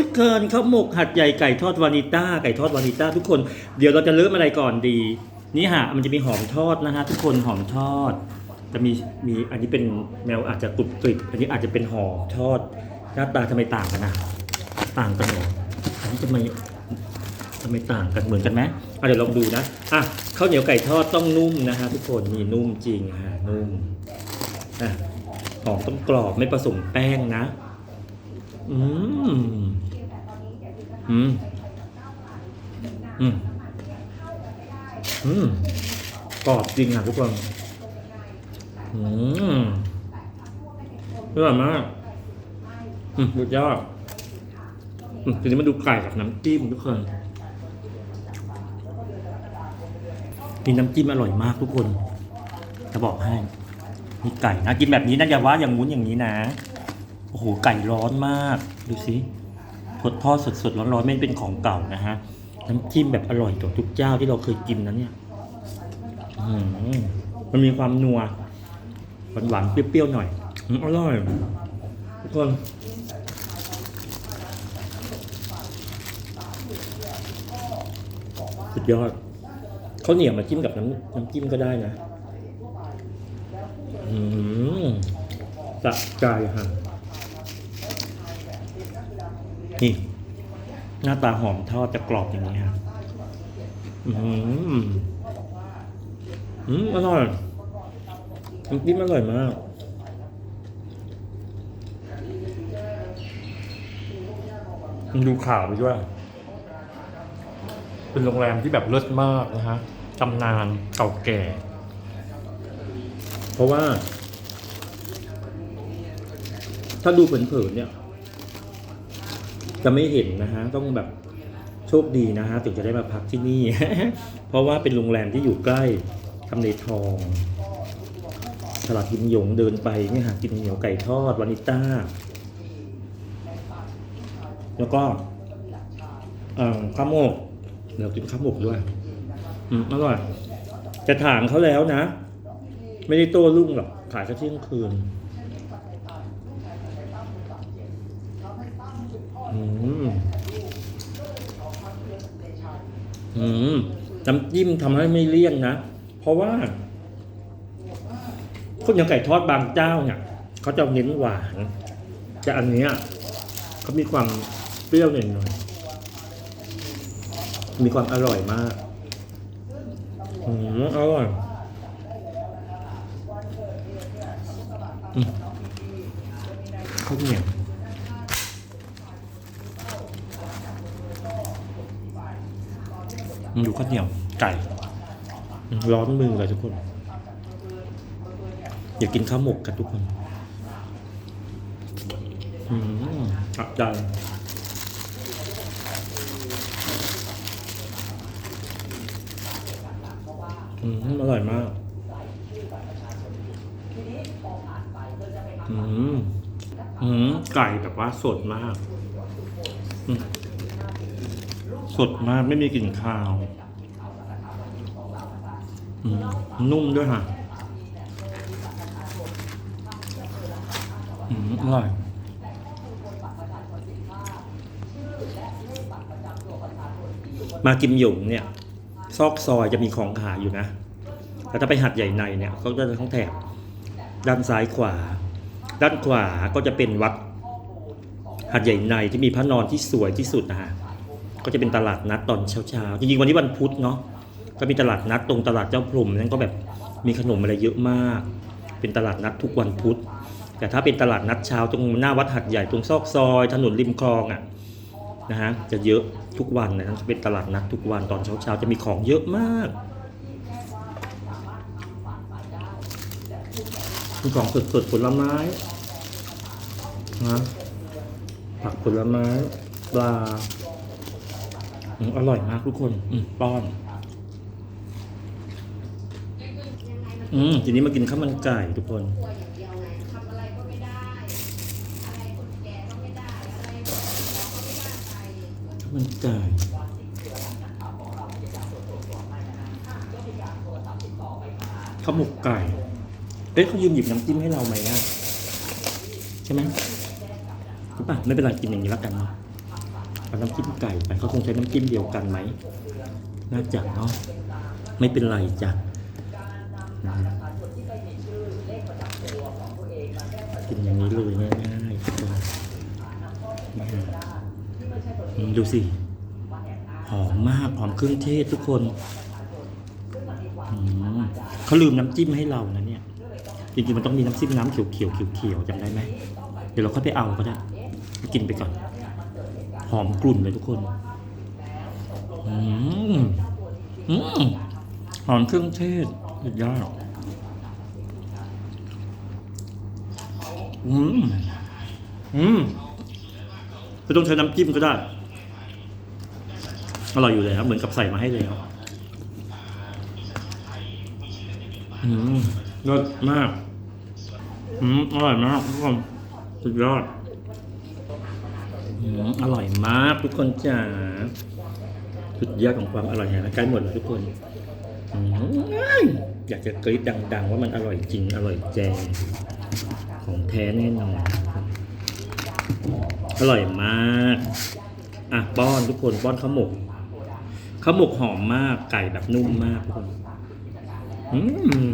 ทุกคนข้าวหมกหัดใหญ่ไก่ทอดวานิต้าไก่ทอดวานิต้าทุกคนเดี๋ยวเราจะเริ่มอะไรก่อนดี นี่ฮะมันจะมีหอมทอดนะฮะทุกคนหอมทอด จะมีมีอันนี้เป็นแมวอาจจะกรุบกริบอันนี้อาจจะเป็นห่อทอดหน้าตาทำไมต่างกันนะต่างกันเหรออันนี้ทำไมทำไมต่างกันเหมือนกันไหมอะเดี๋ยวลองดูนะอะข้าวเหนียวไก่ทอดต้องนุ่มนะฮะทุกคนนี่นุ่มจริงฮะนุ่มอะหอมต้องกรอบไม่ผสมแป้งนะ อืมอืมอืมอืมกรอบจริงอะทุกคนอืมอร่อยมากอืมสุดยอดอืมทีนี้มาดูไก่กับน้ำจิ้มทุกคนนี่น้ำจิ้มอร่อยมากทุกคน จะบอกให้ มีไก่นะกินแบบนี้นะอย่าว่าอย่างงู้นอย่างนี้นะ โอ้โหไก่ร้อนมาก ดูสิทดทอดสดๆร้อนๆไม่เป็นของเก่านะฮะน้ำจิ้มแบบอร่อยกว่าทุกเจ้าที่เราเคยกินนะเนี่ยมันมีความนัวหวานๆเปรี้ยวๆหน่อยอืมอร่อยทุกคนสุดยอดข้าวเหนียวมาจิ้มกับน้ำน้ำจิ้มก็ได้นะ อืมสะใจฮะ นี่ หน้าตาหอมทอดจะกรอบอย่างนี้ครับอืมอืมอร่อยน้ำจิ้มอร่อยมากดูข่าวไปด้วย เป็นโรงแรมที่แบบเลิศมากนะฮะตำนานเก่าแก่ เพราะว่า ถ้าดูเผินๆเนี่ย จะไม่เห็นนะฮะต้องแบบโชคดีนะฮะถึงจะได้มาพักที่นี่ เพราะว่าเป็นโรงแรมที่อยู่ใกล้ทำเลทองตลาดกิมหยงเดินไปเนี่ยหากินเหนียวไก่ทอดวานิต้า แล้วก็เอ่อข้าวหมกเดี๋ยวกินข้าวหมกด้วย อืมอร่อยจะถามเขาแล้วนะ ไม่ได้โต้รุ่งหรอกขายแค่เที่ยงคืน อืมน้ำจิ้มทำให้ไม่เลี่ยนนะ เพราะว่าข้าวเหนียวไก่ทอดบางเจ้าเนี่ยเขาจะเน้นหวาน แต่อันเนี้ยเขามีความเปรี้ยวหน่อยๆมีความอร่อยมากอืมอร่อยอืมข้าวเหนียว ดูข้าวเหนียวไก่ร้อนมือเลยทุกคน อยากกินข้าวหมกกันทุกคนอืมอับใจอืมอร่อยมากอืมอืมไก่แบบว่าสดมากอืม สดมากไม่มีกลิ่นคาว นุ่มด้วยค่ะอร่อย มากิมหยงเนี่ย ซอกซอยจะมีของขายอยู่นะแล้วถ้าไปหัดใหญ่ในเนี่ยเขาจะทั้งแถบด้านซ้ายขวา ด้านขวาก็จะเป็นวัดหัดใหญ่ในที่มีพระนอนที่สวยที่สุดนะฮะ ก็จะเป็นตลาดนัดตอนเช้าๆจริงๆวันนี้วันพุธเนาะก็มีตลาดนัดตรงตลาดเจ้าพรมนั่นก็แบบมีขนมอะไรเยอะมาก เป็นตลาดนัดทุกวันพุธ แต่ถ้าเป็นตลาดนัดเช้าตรงหน้าวัดหัดใหญ่ตรงซอกซอย ถนนริมคลองอะนะฮะจะเยอะทุกวันนะเป็นตลาดนัดทุกวันตอนเช้าๆจะมีของเยอะมากมีของสดๆผลไม้นะผักผลไม้ปลา อืมอร่อยมากทุกคนอืมป้อน อืมทีนี้มากินข้าวมันไก่ทุกคนเดียวไงทำอะไรก็ไม่ได้อะไรคนแก่ก็ไม่ได้อะไรแบบก็ไม่ได้ไปข้าวมันไก่ข้าวหมกไก่เอ๊ะเขายืมหยิบน้ำจิ้มให้เราไหมอะใช่ไหมหรือเปล่าไม่เป็นไรกินอย่างนี้แล้วกันเนาะ เอาน้ำจิ้มไก่ไปเขาคงใช้น้ำจิ้มเดียวกันไหมน่าจะเนาะไม่เป็นไรจ้ะนะฮะกินอย่างนี้เลยง่ายๆทุกคนนี่ฮะดูสิหอมมากหอมเครื่องเทศทุกคนเขาลืมน้ำจิ้มให้เรานะเนี่ยจริงๆมันต้องมีน้ำจิ้มน้ำเขียวๆเขียวๆจำได้ไหมเดี๋ยวเราค่อยไปเอาก็ได้กินไปก่อน หอมกลุ่นเลยทุกคนอืมอืมหอมเครื่องเทศสุดยอดอืมอืมไม่ต้องใช้น้ำจิ้มก็ได้อร่อยอยู่แล้วเหมือนกับใส่มาให้แล้วอืมรสมาก อืมอร่อยมากทุกคนสุดยอด อร่อยมากทุกคนจ๋าสุดยอดของความอร่อยเห็นไหมใกล้หมดแล้วทุกคนอืมอยากจะกรี๊ดดัง ๆ ว่ามันอร่อยจริงอร่อยแจงของแท้แน่นอนอร่อยมากอะป้อนทุกคนป้อนข้าวหมกข้าวหมกหอมมากไก่แบบนุ่มมากทุกคนอืม